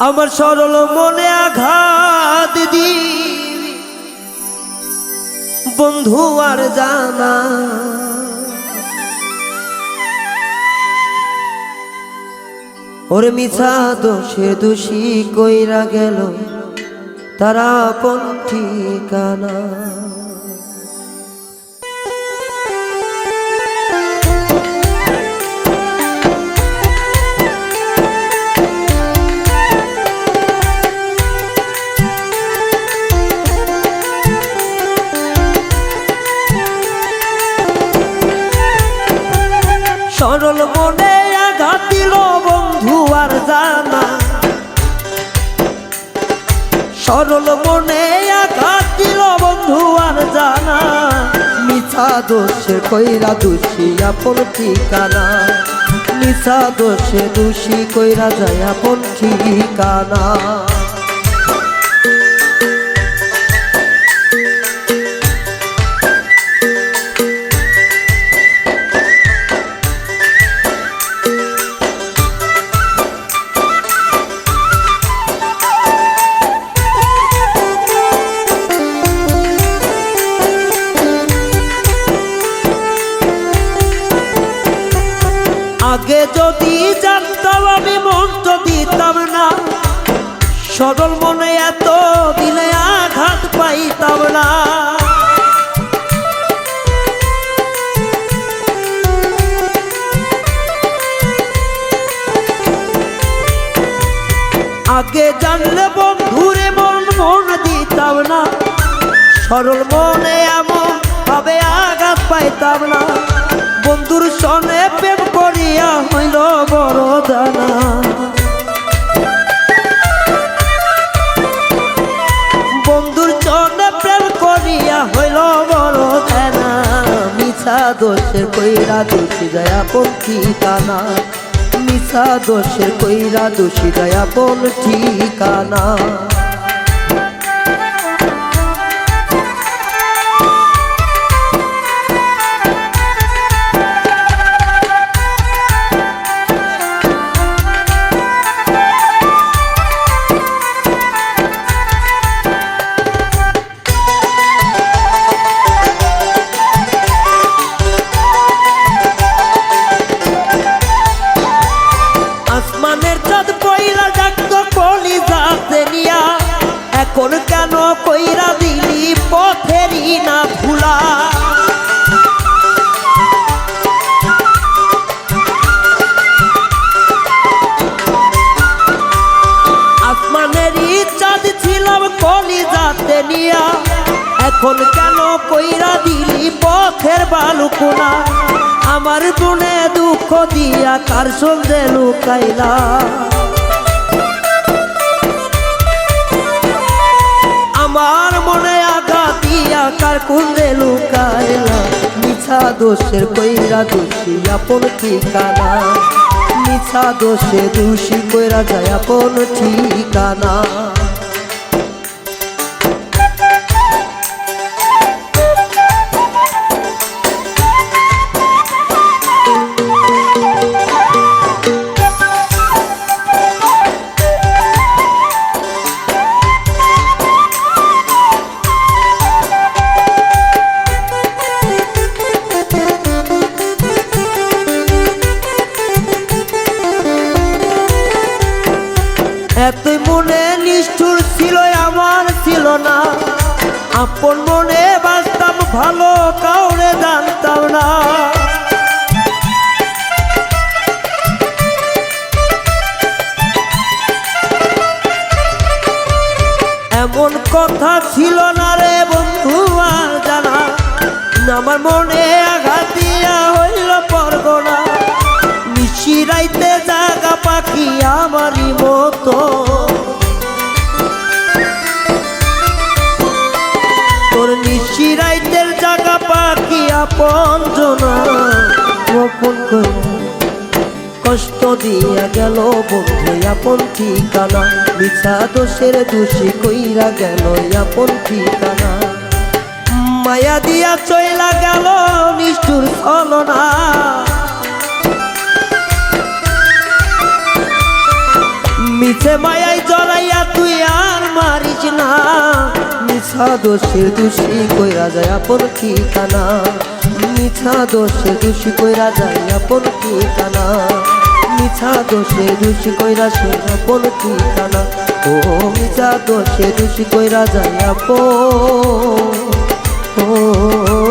আমার সরল মনে আঘাত দি। বন্ধু আর জানা। ওরে মিছা দোষে দোষী কইরা গেল তারা কোন সরল মনে আঘাত দিল বন্ধু আর জানা। মিছা দোষে কইরা দোষী আপন ঠিকানা। মিছা দোষে দোষী কইরা যায় আপন ঠিকানা। আগে যদি জানতাম আমি মন তো দিতাম না, সরল মনে এত দিলে আঘাত পাইতাম না। আগে জানলে বন্ধুরে মন মন দিতাম না, সরল মনে এমন ভাবে আঘাত পাইতাম না। বন্ধুর সনে প্রেম করিয়া হইল বড় দানা। বন্ধুর সনে প্রেম করিয়া হইল বড় দানা। মিছা দোষের কইরা দোষী দয়া পন্থী কানা মিছা দোষের কইরা দোষী দয়া ঠিকানা পয়লা ডাকতো কলি যাতে নিয়া এখন কেন কইরা দিলি পথেরই না ভুলা। আসমানেরই চাঁদ ছিলাম কলি যাতে নিয়া। এখন কেন কইরা দিলি পথের বালুকোনা। আমার গুণে দুঃখ দিয়া কার সন্ধে লুকাইলা। কার কুন্দে না মিছা দোষের কইরা দোষী আপন ঠিকানা। মিছা দোষে দোষী কইরা যায় আপন ঠিকানা। নিষ্ঠুর ছিল আমার ছিল না। আপন মনে বাঁচতাম, ভালো কাউরে জানতাম না। এমন কথা ছিল না রে বন্ধু, আর জানা আমার মনে পাখি আপন জনা গোপন কষ্ট দিয়া গেল বন্ধু, আপন ঠিকানা। মিছা দোষের দোষী কইরা গেল আপন ঠিকানা। মায়া দিয়া চইলা গেল নিষ্ঠুর ছলনা। মিছে মায়াই তুই আর মারিস না। মিছা দোষের দোষী কইরা যায় আপন ঠিকানা। মিছা দোষে দোষী কইরা যাই আপন ঠিকানা। মিছা দোষে দোষী কইরা সে আপন ঠিকানা। ও মিছা দোষে দোষী কইরা যাই আপন। ও